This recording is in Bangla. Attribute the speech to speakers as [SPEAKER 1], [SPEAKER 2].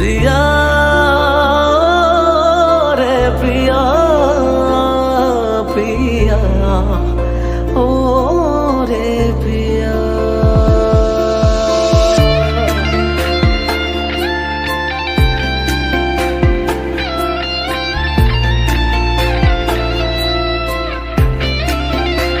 [SPEAKER 1] The.